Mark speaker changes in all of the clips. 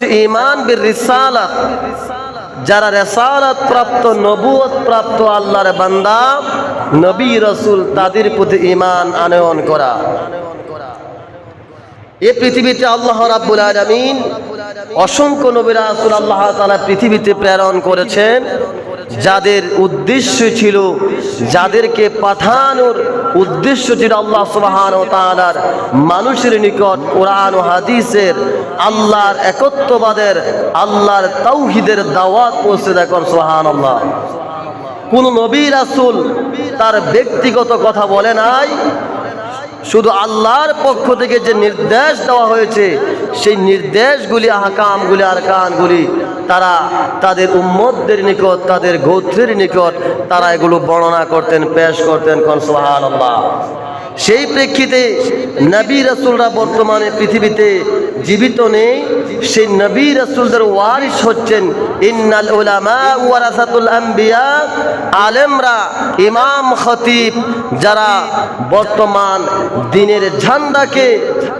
Speaker 1: ইমান বীর রিসালাত যারা রেসালাত প্রাপ্ত নবুয়ত প্রাপ্ত আল্লাহর বান্দা, নবী রসুল তাদের প্রতি ইমান আনয়ন করা। এ পৃথিবীতে আল্লাহ রাব্বুল আলামিন অসংখ্য নবীরা রাসূল আল্লাহ তাআলা পৃথিবীতে প্রেরণ করেছেন। যাদের উদ্দেশ্য ছিল, যাদেরকে পাঠানোর উদ্দেশ্য ছিল আল্লাহ সুবহানাহু ওয়া তাআলার মানুষের নিকট কোরআন ও হাদিসের, আল্লাহর একত্ববাদের, আল্লাহর তৌহিদের দাওয়াত পৌঁছে দেন সুবহানাল্লাহ। কোন নবী রাসুল তার ব্যক্তিগত কথা বলে নাই? শুধু আল্লাহর পক্ষ থেকে যে নির্দেশ দেওয়া হয়েছে, সেই নির্দেশগুলি, আহকামগুলি, আরকানগুলি তারা তাদের উম্মতদের নিকট, তাদের গোত্রের নিকট তারা এগুলো বর্ণনা করতেন, পেশ করতেন আল্লাহ সেই প্রেক্ষিতে নবী রাসুলরা বর্তমানে পৃথিবীতে জীবিত নেই সেই নবী রসুলদের ওয়ারিস হচ্ছেন, ইন্নাল উলামা ওয়ারাসাতুল আম্বিয়া আলেমরা ইমাম খতিব, যারা বর্তমান দিনের ঝান্ডাকে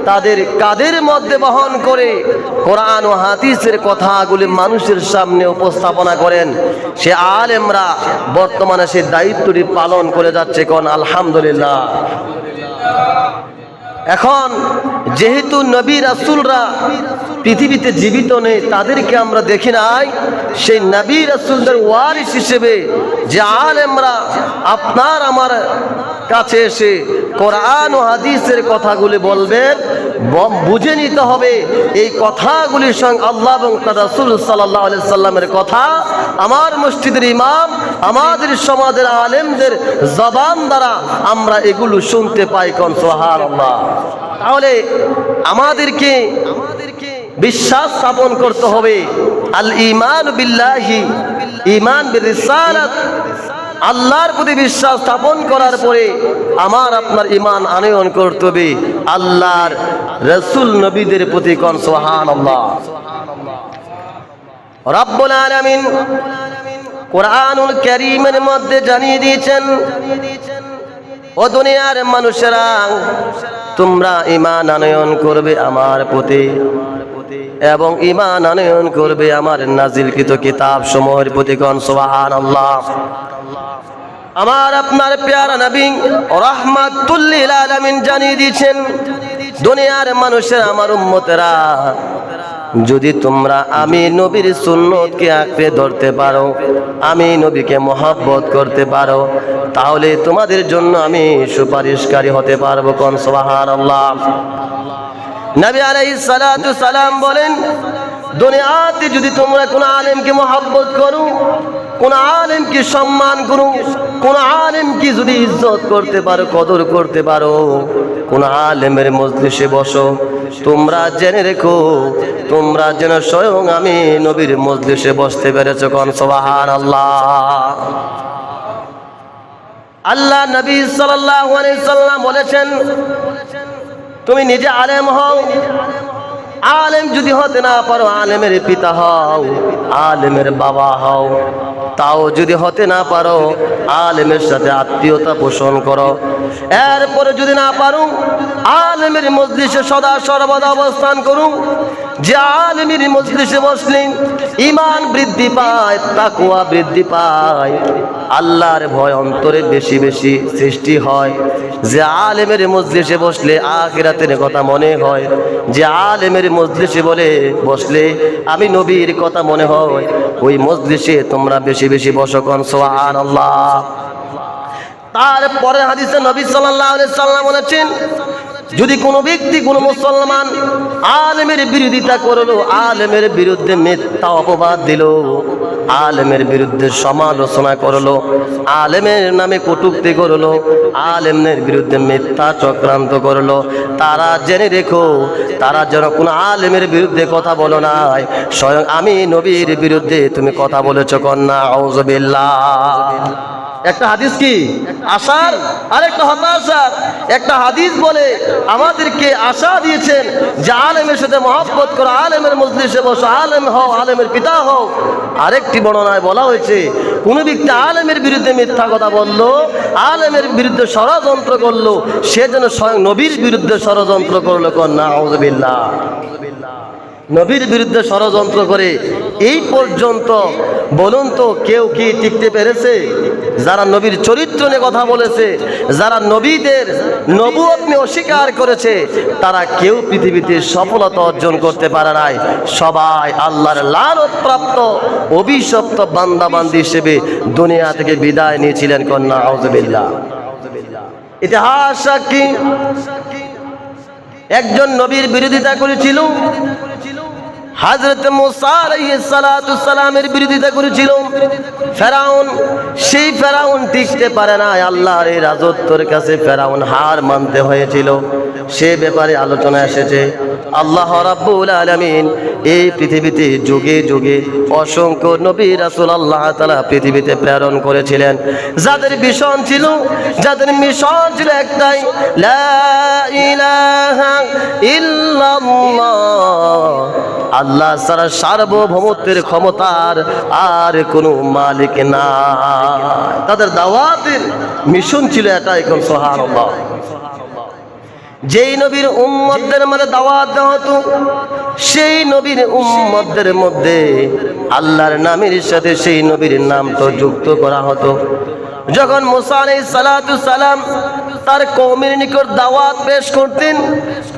Speaker 1: তাদের কাদের মধ্যে বহন করে কোরআন ও হাদিসের কথাগুলি মানুষের সামনে উপস্থাপনা করেন? সে আলেমরা বর্তমানে সে দায়িত্বটি পালন করে যাচ্ছে কোন আলহামদুলিল্লাহ। এখন যেহেতু নবী রাসুলরা পৃথিবীতে জীবিত নেই, তাদেরকে আমরা দেখি নাই। সেই নবী রাসুলদের ওয়ারিস হিসেবে যে আলেমরা আপনার আমার কাছে এসে কোরআন ও হাদিসের কথাগুলি বলবেন বুঝে নিতে হবে। এই কথাগুলির সঙ্গে আল্লাহ এবং রাসুল সাল্লাহ আলি সাল্লামের কথা, আমার মসজিদের ইমাম, আমাদের সমাজের আলেমদের জবান দ্বারা আমরা এগুলো শুনতে পাই কন সোহার তাহলে আমাদেরকে আমাদেরকে বিশ্বাস স্থাপন করতে হবে। আল ইমান বিল্লাহি ইমান আল্লাহর প্রতি বিশ্বাস স্থাপন করার পরে আমার আপনার ইমান আনয়ন করতে হবে। আল্লাহর রসুল নবীদের প্রতি কন সোহান আল্লাহ রব্বুল আলামিন কোরআনুল কারীমের মধ্যে জানিয়ে দিয়েছেন, ও দুনিয়ার মানুষেরা, তোমরা ইমান আনয়ন করবে আমার প্রতি। এবং ইমান আনয়ন করবে আমার নাজিলকৃত কিতাব সমূহের প্রতি আমার আপনার পেয়ারা নবী রহমাতুল্লিল আলামিন জানিয়ে দিয়েছেন, দুনিয়ার মানুষের, আমার উম্মতেরা, যদি তোমরা আমি নবীর সুন্নতকে আঁকড়ে ধরতে পারো, আমি নবীকে মহাব্বত করতে পারো, তাহলে তোমাদের জন্য আমি সুপারিশকারী হতে পারব, কোন সোহান আল্লাহ নবী আলাইহিস সালাতু সালাম বলেন, দুনিয়াতে যদি তোমরা কোন আলেমকে মহাব্বত করো, কোন আলেমকে সম্মান করো, কোন আলেমকে যদি ইজ্জত করতে পারো, কদর করতে পারো, কোন আলেমের মজলিসে বসো। তোমরা জেনে রেখো, তোমরা যেন স্বয়ং আমি নবীর মজলিসে বসতে পেরেছ কোন সোবাহান আল্লাহ আল্লাহ নবী সাল্লাম বলেছেন তুমি নিজে আলেম হও। আলেম যদি হতে না পারো, আলেমের পিতা হও, আলেমের বাবা হও। তাও যদি হতে না পারো, আলেমের সাথে আত্মীয়তা পোষণ করো। এরপরে যদি না পারো, আলেমের মজলিসে সদা সর্বদা অবস্থান করুন যে আলেমের মজলিসে বসলেন ইমান বৃদ্ধি পায় তাকুয়া বৃদ্ধি পায়। আল্লাহর ভয় অন্তরে বেশি বেশি সৃষ্টি হয়। যে আলেমের মজলিসে বসলে আখিরাতের কথা মনে হয়। যে আলেমের মজলিসে বলে, বসলে আমি নবীর কথা মনে হয়। ওই মজলিসে তোমরা বেশি বেশি বসকন সোহান আল্লাহ তারপরে হাদিসে নবী সাল্লাল্লাহু আলাইহি সাল্লাম বলেছেন, যদি কোনো ব্যক্তি, কোনো মুসলমান আলেমের বিরোধিতা করল, আলেমের বিরুদ্ধে মিথ্যা অপবাদ দিল আলেমের বিরুদ্ধে সমালোচনা করল, আলেমের নামে কটুক্তি করল আলেমের বিরুদ্ধে মিথ্যা চক্রান্ত করল। তারা জেনে রেখো, তারা যেন কোনো আলেমের বিরুদ্ধে কথা বলো নাই, স্বয়ং আমি নবীর বিরুদ্ধে তুমি কথা বলেছ কন্যা আউজবিল্লাহ একটা হাদিস কি? আশার? আরেকটা হতাশার একটা হাদিস বলে, আমাদেরকে আশা দিয়েছেন যে আলেমের সাথে মহব্বত করো, আলেমের মজলিসে বসো, আলেম হও, আলেমের পিতা হও। আরেকটি বর্ণনায় বলা হয়েছে, কোনো ব্যক্তি আলেমের বিরুদ্ধে মিথ্যা কথা বলল, আলেমের বিরুদ্ধে ষড়যন্ত্র করল, সে যেন স্বয়ং নবীর বিরুদ্ধে ষড়যন্ত্র করল কন্যা আউজবিল্লাহ নবীর বিরুদ্ধে ষড়যন্ত্র করে, এই পর্যন্ত বলুন তো কেউ কি টিকতে পেরেছে? যারা নবীর চরিত্র নিয়ে কথা বলেছে, যারা নবীদের নবুয়ত নিয়ে অস্বীকার করেছে, তারা কেউ পৃথিবীতে সফলতা অর্জন করতে পারে নাই। সবাই আল্লাহর লালত প্রাপ্ত অভিশপ্ত বান্দাবান্দি হিসেবে দুনিয়া থেকে বিদায় নিয়েছিলেন কন্যা আউজবিল্লাহ ইতিহাস একজন নবীর বিরোধিতা করেছিল হাজরত সালামের বিরোধিতা করেছিল। ফেরাউন, সেই ফেরাউন টিকতে পারে না। আল্লাহর এই রাজত্বর কাছে ফেরাউন হার মানতে হয়েছিল। সে ব্যাপারে আলোচনা এসেছে। আল্লাহ রাব্বুল আলামিন এই পৃথিবীতে যুগে যুগে অসংখ্য নবী রাসূল আল্লাহ তাআলা পৃথিবীতে প্রেরণ করেছিলেন। যাদের মিশন ছিল, যাদের মিশন ছিল একটাই, লা ইলাহা ইল্লাল্লাহ। আল্লাহ সারা সার্বভৌমত্বের ক্ষমতার আর কোনো মালিক না। তাদের দাওয়াতের মিশন ছিল এটা এখন সোহান যেই নবীর উম্মতদের মধ্যে দাওয়াত দেওয়া হতো, সেই নবীর উম্মতদের মধ্যে আল্লাহর নামের সাথে সেই নবীর নাম তো যুক্ত করা হতো। যখন মুসা সালাতু সালাম তার কওমের নিকট দাওয়াত পেশ করতেন।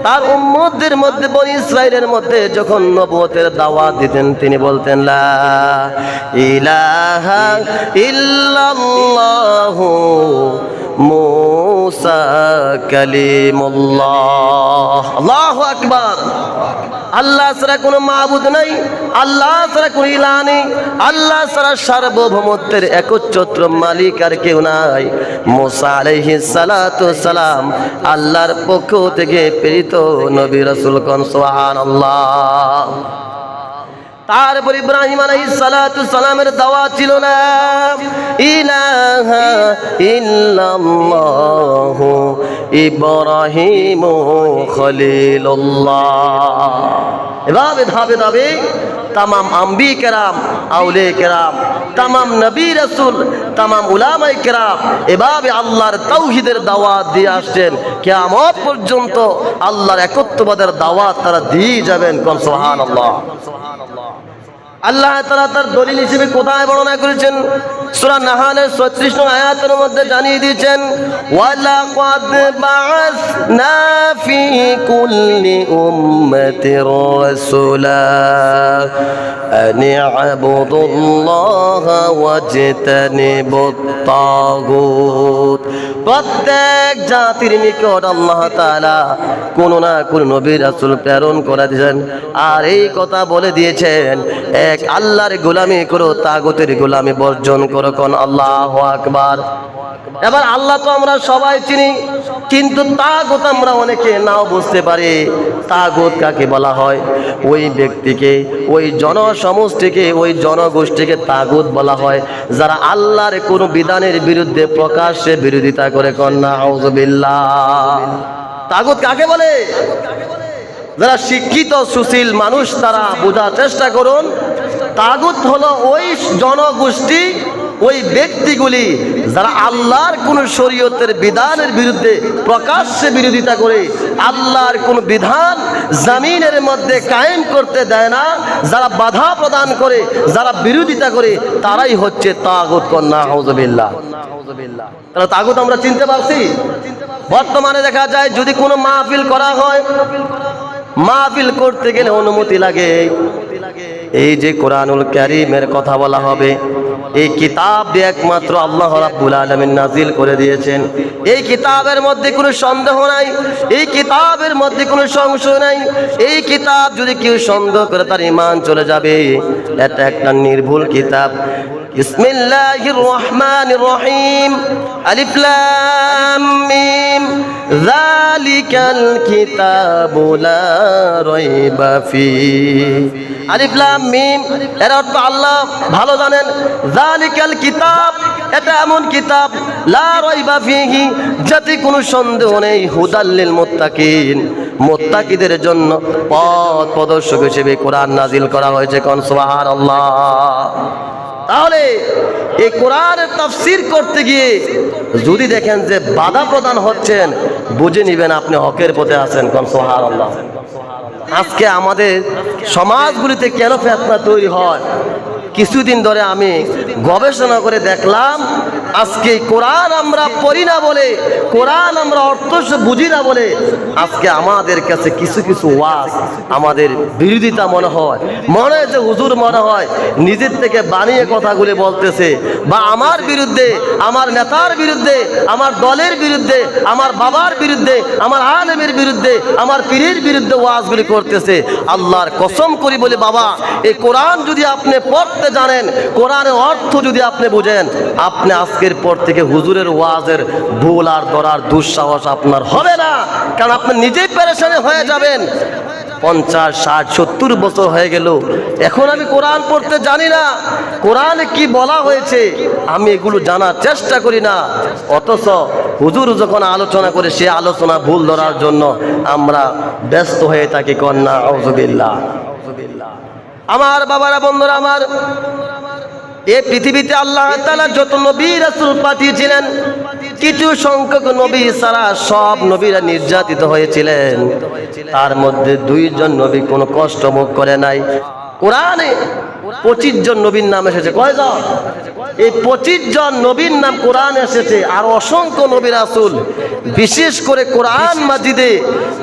Speaker 1: তার উম্মতদের মধ্যে, বনি ইসরাইলের মধ্যে যখন নবুয়তের দাওয়াত দিতেন, তিনি বলতেন, লা ইলাহা ইল্লাল্লাহু মুসা কালিমুল্লাহ। আল্লাহু আকবার। আল্লাহ ছাড়া কোনো মাহবুদ নাই, আল্লাহ ছাড়া কোনো ইলা নেই, আল্লাহ ছাড়া সার্বভৌমত্বের একচ্ছত্র মালিক আর কেউ নাই। মোসা আলাইহিস সালাতু সালাম আল্লাহর পক্ষ থেকে প্রেরিত নবী রসুল কোন, সুবহানাল্লাহ। তারপর ইব্রাহিম আলাইহিস সালাতু সালামের দাওয়াত ছিল না। ইলাহা ইল্লাল্লাহ ইব্রাহিম খলিলুল্লাহ। এভাবে ধাপে ধাপে তামাম আম্বি কেরাম আউলে কেরাম, তামাম নবী রসুল, তামাম উলামাই কেরাম এভাবে আল্লাহর তৌহিদের দাওয়াত দিয়ে আসছেন। কেয়ামত পর্যন্ত আল্লাহর একত্রবাদের দাওয়াত তারা দিয়ে যাবেন, কোন সোহান আল্লাহ আল্লাহ তারা তার দলিল হিসেবে কোথায় বর্ণনা করেছেন? সূরা নাহালের 36 নং আয়াতের মধ্যে জানিয়ে দিয়েছেন ওয়ালাকাদ বাআসনা ফি কুল্লি উম্মাতির রাসূলা আন ইবুদুল্লাহ ওয়াজতানিবুত তাগুত। প্রত্যেক জাতির নিকট আল্লাহ তাআলা কোন না কোন নবী রাসূল প্রেরণ করে দিয়েছেন। আর এই কথা বলে দিয়েছেন, এক আল্লাহর গোলামি করো, তাগুতের গোলামি বর্জন করো। কোন আল্লাহ আকবার। এবার আল্লাহ তো আমরা সবাই চিনি, কিন্তু তাগত আমরা অনেকে নাও বুঝতে পারি, তাগত কাকে বলা হয়? ওই ব্যক্তিকে, ওই জনসমষ্টিকে, ওই জনগোষ্ঠীকে তাগত বলা হয়, যারা আল্লাহর কোনো বিধানের বিরুদ্ধে প্রকাশ্যে বিরোধিতা করে কন্যা আউজবিল্লাহ তাগত কাকে বলে? যারা শিক্ষিত, সুশীল মানুষ, তারা বোঝার চেষ্টা করুন, তাগুত হলো ওই জনগোষ্ঠী ওই ব্যক্তিগুলি যারা আল্লাহর কোন শরীয়তের বিধানের বিরুদ্ধে প্রকাশ্যে বিরোধিতা করে আল্লাহর কোন বিধান জামিনের মধ্যে কায়েম করতে দেয় না, যারা বাধা প্রদান করে, যারা বিরোধিতা করে, তারাই হচ্ছে তাগুত কন্যা হজবিল্লা তাহলে তাগুত আমরা চিনতে পারছি? বর্তমানে দেখা যায় যদি কোনো মাহফিল করা হয়, মাহফিল করতে গেলে অনুমতি লাগে। এই যে কোরআনুল ক্যারিমের কথা বলা হবে, এই কিতাব দিয়ে একমাত্র আল্লাহ রাব্বুল আলামিন নাজিল করে দিয়েছেন। এই কিতাবের মধ্যে কোনো সন্দেহ নাই, এই কিতাবের মধ্যে কোনো সংশয় নাই। এই কিতাব যদি কেউ সন্দেহ করে তার ইমান চলে যাবে। এটা একটা নির্ভুল কিতাব। বিসমিল্লাহির রহমানির রহিম। আলিফ লাম মিম। যালিকাল কিতাবু লা রাইবা ফিহি আলিফ লাম মিম, এর অর্থ আল্লাহ, ভালো জানেন। জালিকাল কিতাব এটা এমন কিতাব, লা রাইবা ফিহি যাতে কোনো সন্দেহ নেই হুদাল্লিল মুত্তাকিন। মুত্তাকিদের জন্য পথ প্রদর্শক হিসেবে কোরআন নাজিল করা হয়েছে, কোন সুবহানাল্লাহ। তাহলে এই কোরআনের তাফসির করতে গিয়ে যদি দেখেন যে বাধা প্রদান হচ্ছেন, বুঝে নিবেন আপনি হকের পথে আছেন, কম সোহার আল্লাহ আজকে আমাদের সমাজগুলিতে কেন ফেতনা তৈরি হয়? কিছুদিন ধরে আমি গবেষণা করে দেখলাম আজকে কোরআন আমরা পড়ি না বলে, কোরআন আমরা অর্থ বুঝি না বলে, আজকে আমাদের কাছে কিছু কিছু ওয়াজ আমাদের বিরোধিতা মনে হয়। মনে হয় যে হুজুর মনে হয় নিজের থেকে বানিয়ে কথাগুলি বলতেছে বা আমার বিরুদ্ধে, আমার নেতার বিরুদ্ধে, আমার দলের বিরুদ্ধে, আমার বাবার বিরুদ্ধে, আমার আলেমের বিরুদ্ধে, আমার পীরের বিরুদ্ধে ওয়াজগুলি করতেছে। আল্লাহর কসম করি বলে, বাবা, এই কোরআন যদি আপনি পড়তে জানেন, কোরআনের অর্থ যদি আপনি বুঝেন, আপনি আজকের পর থেকে হুজুরের ওয়াজের ভুল আর ধরার দুঃসাহস আপনার হবে না। কারণ আপনি নিজেই পেরেশানি হয়ে যাবেন। পঞ্চাশ, ষাট, সত্তর বছর হয়ে গেল। এখন আমি কোরআন পড়তে জানি না। কোরআনে কি বলা হয়েছে, আমি এগুলো জানার চেষ্টা করি না। অথচ হুজুর যখন আলোচনা করে সে আলোচনা ভুল ধরার জন্য আমরা ব্যস্ত হয়ে থাকি। কন্যা আমার বাবারা, বন্ধুরা আমার এই পৃথিবীতে আল্লাহ তালা যত নবী রাসুল পাঠিয়েছিলেন, কিছু সংখ্যক নবী সারা সব নবীরা নির্যাতিত হয়েছিলেন। তার মধ্যে দুইজন নবী কোনো কষ্ট ভোগ করে নাই। কোরআনে পঁচিশ জন নবীর নাম এসেছে। কয়জন? এই পঁচিশ জন নবীর নাম কোরআন এসেছে। আর অসংখ্য নবী আসুল বিশেষ করে কোরআন মাজিদে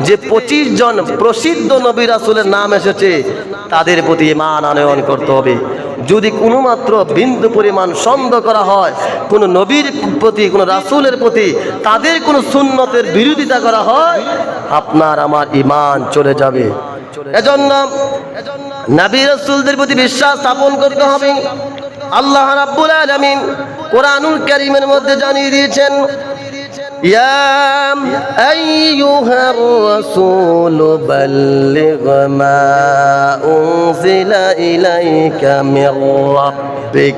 Speaker 1: যে পঁচিশ জন প্রসিদ্ধ নবীর আসুলের নাম এসেছে, তাদের প্রতি মান আনয়ন করতে হবে। যদি কোনো মাত্র বিন্দু পরিমাণ সন্দেহ করা হয়, কোনো নবীর প্রতি, কোনো রাসুলের প্রতি তাদের কোনো সুন্নতের বিরোধিতা করা হয়, আপনার আমার ইমান চলে যাবে। এজন্য নবী রাসূলদের প্রতি বিশ্বাস স্থাপন করতে হবে আল্লাহ রাব্বুল আলামিন কোরআনুল কারীমের মধ্যে জানিয়ে দিয়েছেন يا أيها الرسول بلغ ما أنزل إليك من ربك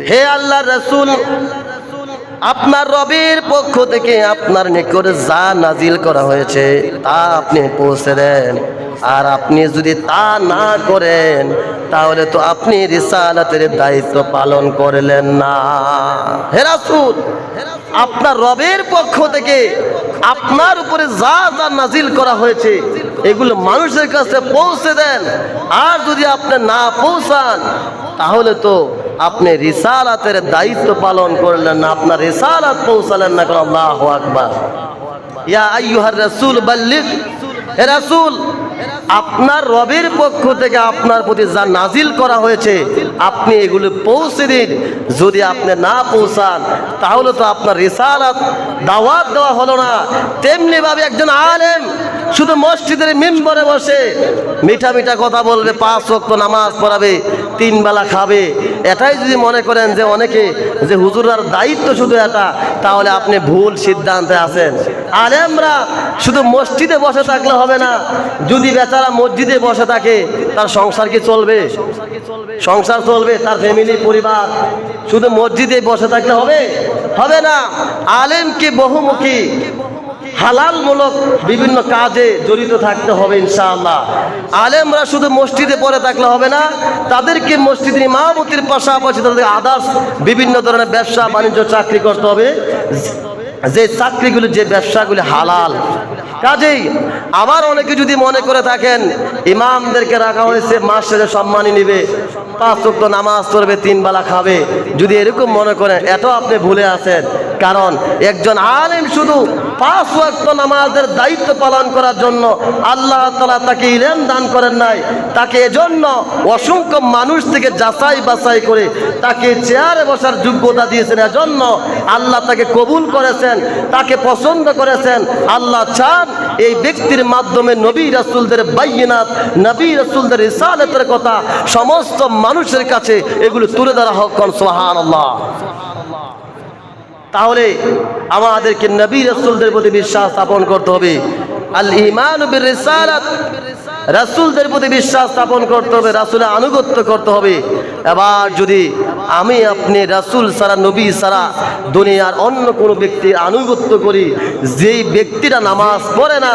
Speaker 1: হে আল্লাহ রসুল আপনার রবের পক্ষ থেকে আপনার নিকট যা নাজিল করা হয়েছে, তা আপনি পৌঁছে দেন। আর আপনি যদি তা না করেন, তাহলে তো আপনি রিসালাতের দায়িত্ব পালন করলেন না। হে রাসূল, আপনার রবের পক্ষ থেকে আপনার উপরে যা যা নাজিল করা হয়েছে, এগুলো মানুষের কাছে পৌঁছে দেন। আর যদি আপনি না পৌঁছান, তাহলে তো আপনি রিসালাতের দায়িত্ব পালন করলেন না, আপনার রিসালাত পৌঁছালেন না কারণ আল্লাহ আকবার। ইয়া আইয়ুহার রাসূল, বাল্লিগ। হে রাসূল, আপনার রবের পক্ষ থেকে আপনার প্রতি যা নাজিল করা হয়েছে আপনি এগুলো পৌঁছে দিন। যদি আপনি না পৌঁছান, তাহলে তো আপনার রিসালাত, দাওয়াত দেওয়া হলো না। তেমনি ভাবে একজন আলেম শুধু মসজিদের মেম্বরে বসে মিঠা মিঠা কথা বলবে, পাঁচ ওয়াক্ত নামাজ পড়াবে, তিন বেলা খাবে। এটাই যদি মনে করেন যে অনেকে, যে হুজুরার দায়িত্ব শুধু এটা, তাহলে আপনি ভুল সিদ্ধান্তে আছেন। আলেমরা শুধু মসজিদে বসে থাকলে হবে না, যদি বেচারা মসজিদে বসে থাকে, তার সংসার কি চলবে? সংসার চলবে, তার ফ্যামিলি পরিবার। শুধু মসজিদে বসে থাকলে হবে? হবে না। আলেমকে বহুমুখী? হালালমূলক বিভিন্ন কাজে জড়িত থাকতে হবে ইনশাআল্লাহ। আলেমরা শুধু মসজিদে পড়ে থাকলে হবে না, তাদেরকে মসজিদের ইমামতির পাশাপাশি তাদের আদার্স বিভিন্ন ধরনের ব্যবসা, বাণিজ্য, চাকরি করতে হবে। যে চাকরিগুলি, যে ব্যবসাগুলি হালাল। কাজেই আবার অনেকে যদি মনে করে থাকেন, ইমামদেরকে রাখা হয়েছে মাস শেষে সম্মানী নিবে, পাঁচ নামাজ পড়বে, তিন বেলা খাবে, যদি এরকম মনে করেন এত আপনি ভুলে আছেন কারণ একজন আলেম শুধু পাঁচ ওয়াক্ত নামাজের দায়িত্ব পালন করার জন্য আল্লাহ তালা তাকে ইলেম দান করেন নাই। তাকে এজন্য অসংখ্য মানুষ থেকে যাচাই বাছাই করে তাকে চেয়ারে বসার যোগ্যতা দিয়েছেন। এজন্য আল্লাহ তাকে কবুল করেছেন, তাকে পছন্দ করেছেন। আল্লাহ চান এই ব্যক্তির মাধ্যমে নবী রাসুলদের বাইনাত, নবী রাসুলদের ইসালতের কথা সমস্ত মানুষের কাছে এগুলো তুলে ধরা হোক। সোহান আল্লাহ তাহলে আমাদেরকে নবী রাসূলদের প্রতি বিশ্বাস স্থাপন করতে হবে। আল ইমান রাসূলদের প্রতি বিশ্বাস স্থাপন করতে হবে, রাসূলের আনুগত্য করতে হবে। এবার যদি আমি আপনি রাসূল সারা নবী সারা দুনিয়ার অন্য কোনো ব্যক্তির আনুগত্য করি, যেই ব্যক্তিরা নামাজ পড়ে না,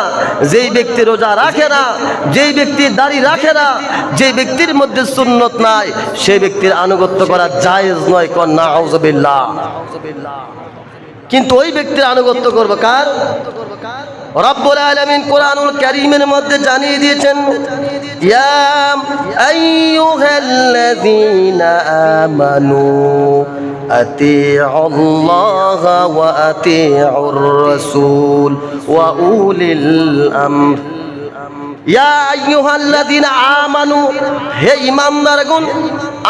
Speaker 1: যেই ব্যক্তি রোজা রাখে না, যেই ব্যক্তি দাড়ি রাখে না, যেই ব্যক্তির মধ্যে সুন্নত নাই, সেই ব্যক্তির আনুগত্য করা জায়েজ নয়। কন্যা আউযুবিল্লাহ কিন্তু ওই ব্যক্তির আনুগত্য করব কার? রব্বুল আলামিন কোরআনুল কারীমের মধ্যে জানিয়ে দিয়েছেন, ইয়া আইয়ুহাল্লাযীনা আমানু, আতিউল্লাহ ওয়া আতিউর রাসূল ওয়া উলিল আমর। ইয়া আইয়ুহাল্লাযীনা আমানু, হে ঈমানদারগণ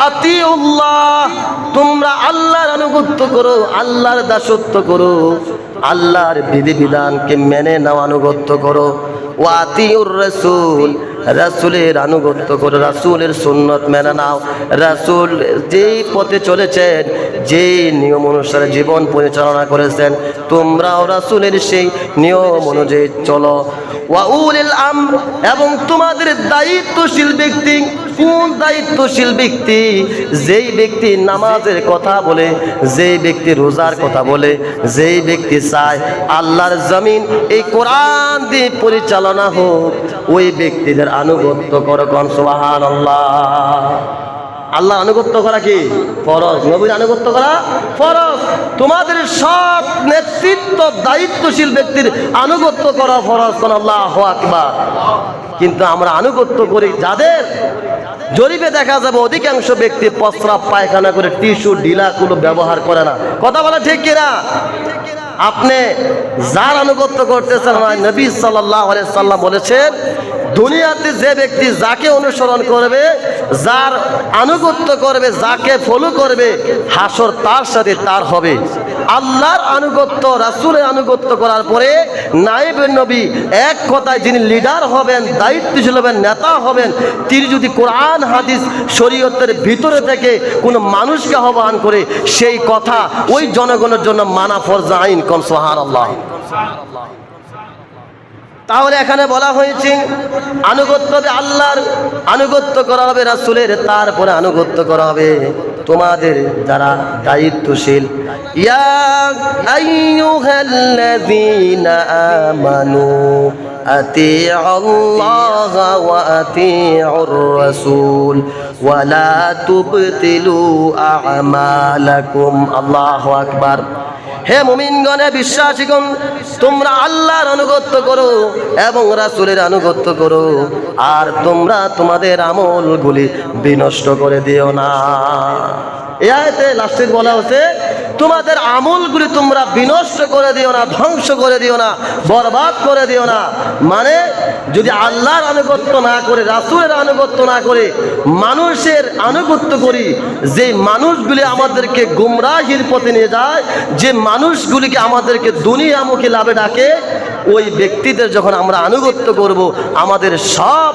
Speaker 1: আতিউল্লাহ, তোমরা আল্লাহর আনুগত্য করো, আল্লাহর দাসত্ব করো। আল্লাহর বিধি বিধানকে মেনে নাও, আনুগত্য করো। ও আতিউর রাসূল রাসূলের আনুগত্য করো, রাসূলের সুন্নত মেনে নাও। রাসূল যেই পথে চলেছেন, যেই নিয়ম অনুসারে জীবন পরিচালনা করেছেন, তোমরাও রাসূলের সেই নিয়ম অনুযায়ী চলো। ওয়াউলিল আমর, এবং তোমাদের দায়িত্বশীল ব্যক্তি, কোন দায়িত্বশীল ব্যক্তি? যেই ব্যক্তি নামাজের কথা বলে, যেই ব্যক্তি রোজার কথা বলে, যেই ব্যক্তি চায় আল্লাহর জমিন এই কোরআন দিয়ে পরিচালনা হোক, ওই ব্যক্তিদের আনুগত্য করো কন? সুবাহান আল্লাহ আনুগত্য করা কি? ফরজ। নবীর আনুগত্য করা ফরজ। তোমাদের সব নেতৃত্ব, দায়িত্বশীল ব্যক্তির আনুগত্য করা ফরজ কোন আল্লাহ আকবার। কিন্তু আমরা আনুগত্য করি যাদের জরিপে দেখা যাবে অধিকাংশ ব্যক্তি প্রস্রাব পায়খানা করে টিস্যু ডিলাগুলো ব্যবহার করে না। কথা বলা ঠিক কিনা? আপনি যার আনুগত্য করতেছেন নবী সাল্লাহ সাল্লাম বলেছেন দুনিয়াতে যে ব্যক্তি যাকে অনুসরণ করবে, যার আনুগত্য করবে, যাকে ফলো করবে, হাসর তার সাথে তার হবে। আল্লাহর আনুগত্য, রাসূলের আনুগত্য করার পরে নাইব নবী এক কথায় যিনি লিডার হবেন, দায়িত্বশীল হবেন, নেতা হবেন, তিনি যদি কোরআন, হাদিস, শরীয়তের ভিতরে থেকে কোনো মানুষকে আহ্বান করে, সেই কথা ওই জনগণের জন্য মানা ফরজা আইন কম সোহার আল্লাহ তাহলে এখানে বলা হয়েছে আনুগত্য হবে আল্লাহর আনুগত্য করা হবে রাসূলের তারপরে আনুগত্য করা হবে তোমাদের যারা দায়িত্বশীল ইয়া আইয়ুহাল্লাযীনা আমানু أطيعوا الله وأطيعوا الرسول ولا تبطلوا أعمالكم الله أكبر হে মুমিনগণে, বিশ্বাসীগণ, তোমরা আল্লাহর আনুগত্য করো এবং রাসূলের আনুগত্য করো, আর তোমরা তোমাদের আমলগুলি বিনষ্ট করে দিও না। এ আয়তে লাস্টে বলা হচ্ছে তোমাদের আমলগুলি তোমরা বিনষ্ট করে দিও না, ধ্বংস করে দিও না, বরবাদ করে দিও না। মানে যদি আল্লাহর আনুগত্য না করে, রাসূলের আনুগত্য না করে, মানুষের আনুগত্য করি যে মানুষগুলি আমাদেরকে গুমরাহির পথে নিয়ে যায়, যে মানুষগুলিকে আমাদেরকে দুনিয়ামুখী লাভে ডাকে, ওই ব্যক্তিদের যখন আমরা আনুগত্য করব, আমাদের সব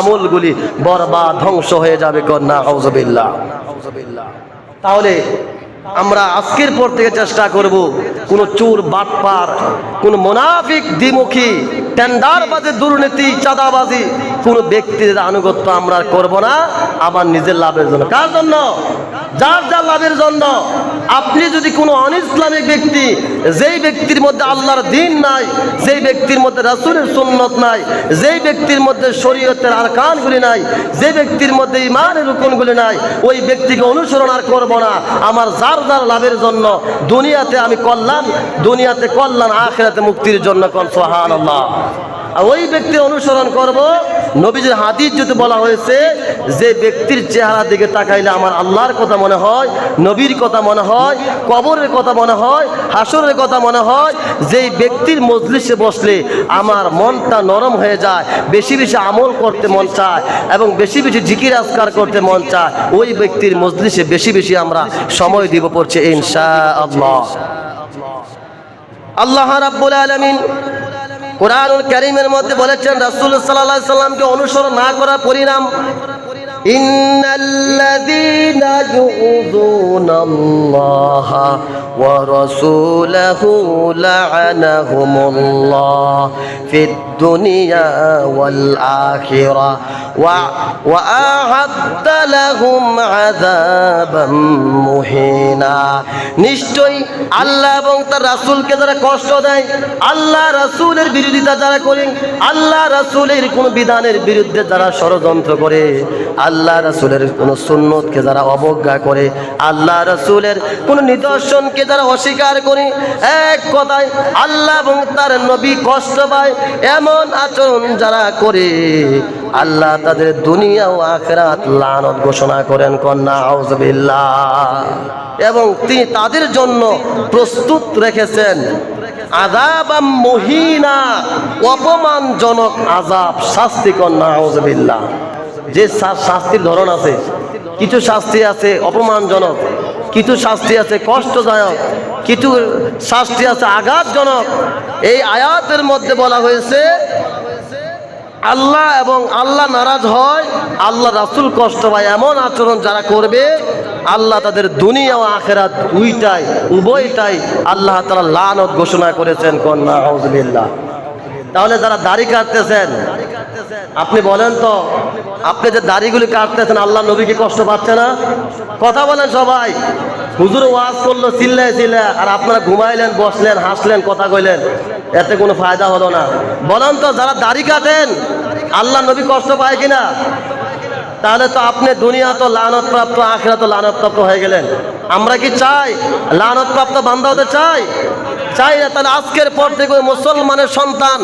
Speaker 1: আমলগুলি বরবাদ, ধ্বংস হয়ে যাবে কন্যা আউজবিল্লাহ তাহলে আমরা আজকের পর থেকে চেষ্টা করব কোন চোর, বাটপার, কোন মোনাফিক, দ্বিমুখী, টেন্ডারবাজি, দুর্নীতি, চাঁদাবাজি, কোন ব্যক্তির আনুগত্য আমরা করব না আমার নিজের লাভের জন্য। কার জন্য? যার যার লাভের জন্য। আপনি যদি কোনো অন ইসলামিক ব্যক্তি, যেই ব্যক্তির মধ্যে আল্লাহর দিন নাই, যেই ব্যক্তির মধ্যে রাসূলের সুন্নত নাই, যেই ব্যক্তির মধ্যে শরীয়তের আরকানগুলি নাই যে ব্যক্তির মধ্যে ইমানের রুকনগুলি নাই, ওই ব্যক্তিকে অনুসরণ আর করব না। আমার যার যার লাভের জন্য দুনিয়াতে আমি কল্যাণ, দুনিয়াতে কল্যাণ, আখেরাতে মুক্তির জন্য কন? সোহান আর ওই ব্যক্তির অনুসরণ করব। নবীজির হাদিস যদি বলা হয়েছে, যে ব্যক্তির চেহারা দিকে তাকাইলে আমার আল্লাহর কথা মনে হয়, নবীর কথা মনে হয়, কবরের কথা মনে হয়, হাসরের কথা মনে হয়, যেই ব্যক্তির মজলিসে বসলে আমার মনটা নরম হয়ে যায়, বেশি বেশি আমল করতে মন চায় এবং বেশি বেশি জিকির আজকার করতে মন চায়, ওই ব্যক্তির মজলিসে বেশি বেশি আমরা সময় দিব পড়ছে ইনশা আল্লাহ আল্লাহ রাব্বুল আলামিন কোরআনুল করিমের মধ্যে বলেছেন রাসুল সাল্লাহ সাল্লামকে অনুসরণ না করার পরিণাম ইউযুনাল্লাহা ওয়া রাসূলাহু লা'আনাহুমুল্লাহ ফিদ দুনিয়া ওয়াল আখিরা ওয়া ওয়া আ'আদ্দা লাহুম আযাবাম মুহিনা। নিশ্চয়ই আল্লাহ এবং তার রাসুলকে যারা কষ্ট দেয়, আল্লাহ রাসূলের বিরোধিতা যারা করে আল্লাহ রাসূলের কোন বিধানের বিরুদ্ধে যারা ষড়যন্ত্র করে আল্লাহ রাসূলের কোন সুন্নতকে যারা অবজ্ঞা করে, আল্লাহ রাসূলের কোন নিদর্শনকে যারা অস্বীকার করে, এক কথায় আল্লাহ এবং তার নবী কষ্ট পায় এমন আচরণ যারা করে, আল্লাহ তাদের দুনিয়া ও আখেরাত লানত ঘোষণা করেন কন্যা আউজবিল্লাহ এবং তিনি তাদের জন্য প্রস্তুত রেখেছেন। আজাব মহিনা, অপমানজনক আজাব শাস্তি কন্যা আউজবিল্লাহ যে শাস্তির ধরন আছে, কিছু শাস্তি আছে অপমানজনক, কিছু শাস্তি আছে কষ্টদায়ক, কিছু শাস্তি আছে আঘাতজনক। এই আয়াতের মধ্যে বলা হয়েছে, আল্লাহ এবং আল্লাহ নারাজ হয়, আল্লাহ রাসুল কষ্ট পায় এমন আচরণ যারা করবে, আল্লাহ তাদের দুনিয়া ও আখেরাত দুইটাই, উভয়টাই আল্লাহ তারা লানত ঘোষণা করেছেন। কন্যা হাউজবিল্লাহ তাহলে যারা দাড়ি কাটতেছেন আপনি বলেন তো, আপনি যে দাড়িগুলি কাটতেছেন, আল্লাহ নবীকে কষ্ট পাচ্ছে না? কথা বলেন সবাই। হুজুর ওয়াজ করল, চিল্লায় চিল্লায়, আর আপনারা ঘুমাইলেন, বসলেন, হাসলেন, কথা কইলেন। এতে কোনো ফায়দা হলো না। বলেন তো, যারা দাড়ি কাটেন, আল্লাহ নবী কষ্ট পায় কিনা? তাহলে তো আপনি দুনিয়া তো লানত প্রাপ্ত আখেরা তো লানত প্রাপ্ত হয়ে গেলেন। আমরা কি চাই? লানত প্রাপ্ত বান্ধা হতে চাই? চাই না তাহলে আজকের পর থেকে মুসলমানের সন্তান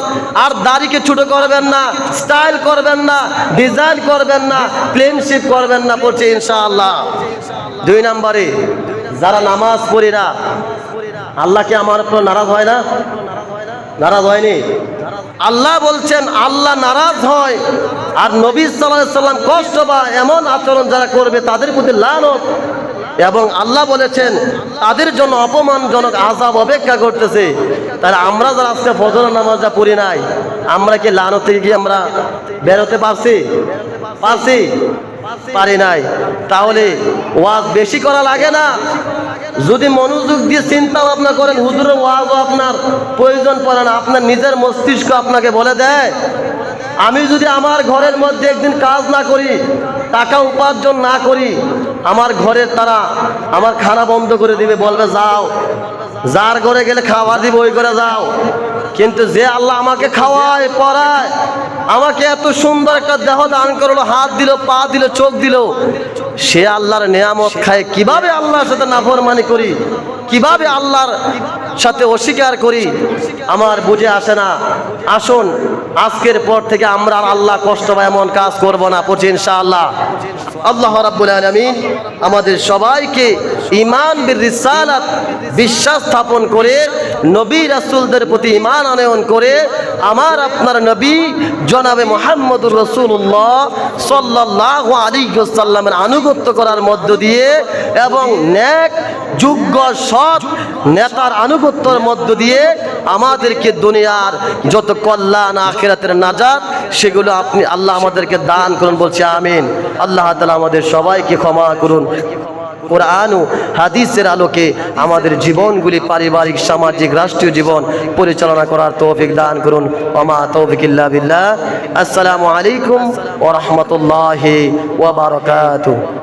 Speaker 1: আর দাড়িকে ছুটো করবেন না স্টাইল করবেন না ডিজাইন করবেন না প্লেনশিপ করবেন না পড়ছে ইনশাআল্লাহ। দুই নম্বরে, যারা নামাজ পড়ি না, আল্লাহ কি আমার উপর নারাজ হয় না? নারাজ হয়নি? আল্লাহ বলছেন, আল্লাহ নারাজ হয়। আর নবী সাল্লাহ সাল্লাম কষ্ট বা এমন আচরণ যারা করবে তাদের প্রতি লানত। এবং আল্লাহ বলেছেন, তাদের জন্য অপমানজনক আজাব অপেক্ষা করতেছে। তাহলে আমরা যারা আজকে ফজর নামাজটা পড়ি নাই, আমরা কি লানত থেকে কি আমরা বেরোতে পারছি? পারছি? পারি নাই। তাহলে ওয়াজ বেশি করা লাগে না? যদি মনোযোগ দিয়ে চিন্তা ভাবনা করেন, হুজুরের ওয়াজও আপনার প্রয়োজন পড়ে না, আপনার নিজের মস্তিষ্ক আপনাকে বলে দেয়। আমি যদি আমার ঘরের মধ্যে একদিন কাজ না করি, টাকা উপার্জন না করি আমার ঘরের তারা আমার খানা বন্ধ করে দিবে, বলবে, যাও। যার ঘরে গেলে খাওয়া দিব, ওই করে যাও। কিন্তু যে আল্লাহ আমাকে খাওয়ায়, পড়ায়, আমাকে এত সুন্দর একটা দেহ দান করল, হাত দিল, পা দিল, চোখ দিল, সে আল্লাহর নিয়ামত খায়। কীভাবে আল্লাহর সাথে নাফরমানি করি? কীভাবে আল্লাহর সাথে অস্বীকার করি? আমার বুঝে আসে না। আসুন, আজকের পর থেকে আমরা আল্লাহ কষ্ট বা এমন কাজ করব না। পড়ছি ইনশাআল্লাহ। আল্লাহ রাব্বুল আলামিন আমাদের সবাইকে ইমান বির রিসালাত বিশ্বাস স্থাপন করে, নবী রাসুলদের প্রতি ইমান আনয়ন করে, আমার আপনার নবী জনাবে মোহাম্মদুর রসুল্লাহ সাল্লাহ আলী সাল্লামের আনুগত্য করার মধ্য দিয়ে এবং ন্যাক যোগ্য, সৎ নেতার আনুগত্যর মধ্য দিয়ে আমাদেরকে দুনিয়ার যত কল্যাণ আখেরাতের নাজাত, সেগুলো আপনি আল্লাহ আমাদেরকে দান করুন, বলছে আমিন। আল্লাহ তালা আমাদের সবাইকে ক্ষমা করুন। কোরআন ও হাদিসের আলোকে আমাদের জীবনগুলি পারিবারিক, সামাজিক, রাষ্ট্রীয় জীবন পরিচালনা করার তৌফিক দান করুন। অমা তৌফিকিল্লা বিল্লাহ। আসসালামু আলাইকুম ওয়া রাহমাতুল্লাহি ওয়া বারাকাতুহু।